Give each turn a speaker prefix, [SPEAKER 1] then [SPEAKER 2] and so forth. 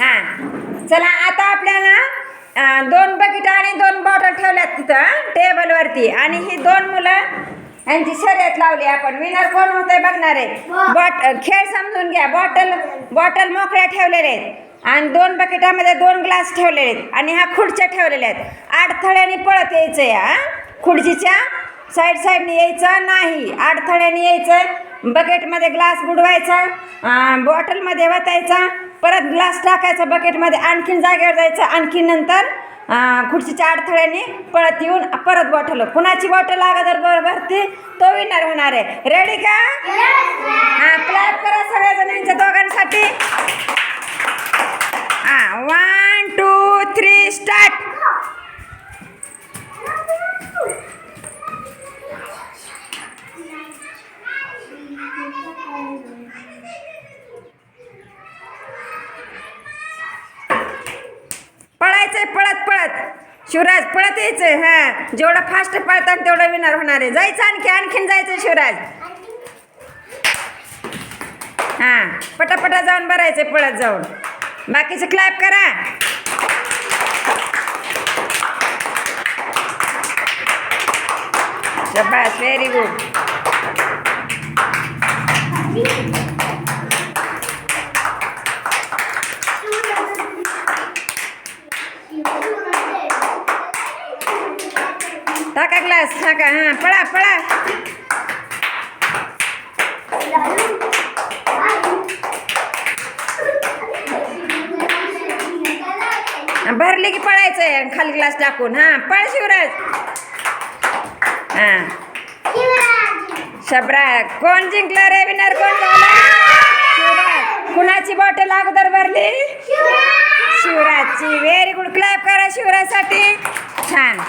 [SPEAKER 1] हां. चला आता आपल्याला दोन बकेट आणि दोन बॉटल ठेवल्यात तिथं टेबलवरती आणि ही दोन मुलं यांची शर्यत लावली आपण. विनर कोण होतंय बघणार आहे? बॉट खेळ समजून घ्या. बॉटल बॉटल मोकळ्या ठेवलेल्या आहेत. आणि दोन बकेटामध्ये दोन ग्लास ठेवलेले आहेत. आणि ह्या खुर्च्या ठेवलेल्या आहेत. अडथळ्याने पळत यायचं या खुर्चीच्या साईड साईडने यायचं नाही. अडथळ्याने यायचं. बकेटमध्ये ग्लास बुडवायचा. बॉटलमध्ये वतायचा. परत ग्लास टाकायचा बकेटमध्ये आणखीन जागेवर जायचं. आणखीन नंतर खुर्चीच्या अडथळ्याने परत येऊन परत बॉटल कुणाची बॉटल अगोदर बरोबर ती तो विनर होणार आहे. रेडी का? हा क्लॅप करा सगळ्या जणांच्या दोघांसाठी. हा वन टू थ्री स्टार्ट पळायचंय पळत पळत शिवराज पळत यायचं हा. जेवढं फास्ट पळतात तेवढं विनर होणार आहे. जायचं आणखी आणखीन जायचं शिवराज. हा पटापटा जाऊन भरायचं पळत जाऊन. बाकीचं क्लॅप करा. शबास व्हेरी गुड टाका ग्लास टाका हां पळा पळा भरली की पळायचंय खाली ग्लास टाकून हां पळ शिवराज. हां. शबरा कोण जिंकलं रे विनर कोण झाला? कुणाची बॉटल अगोदर भरली? शिवराजची. व्हेरी गुड क्लॅप करा शिवराजसाठी. छान.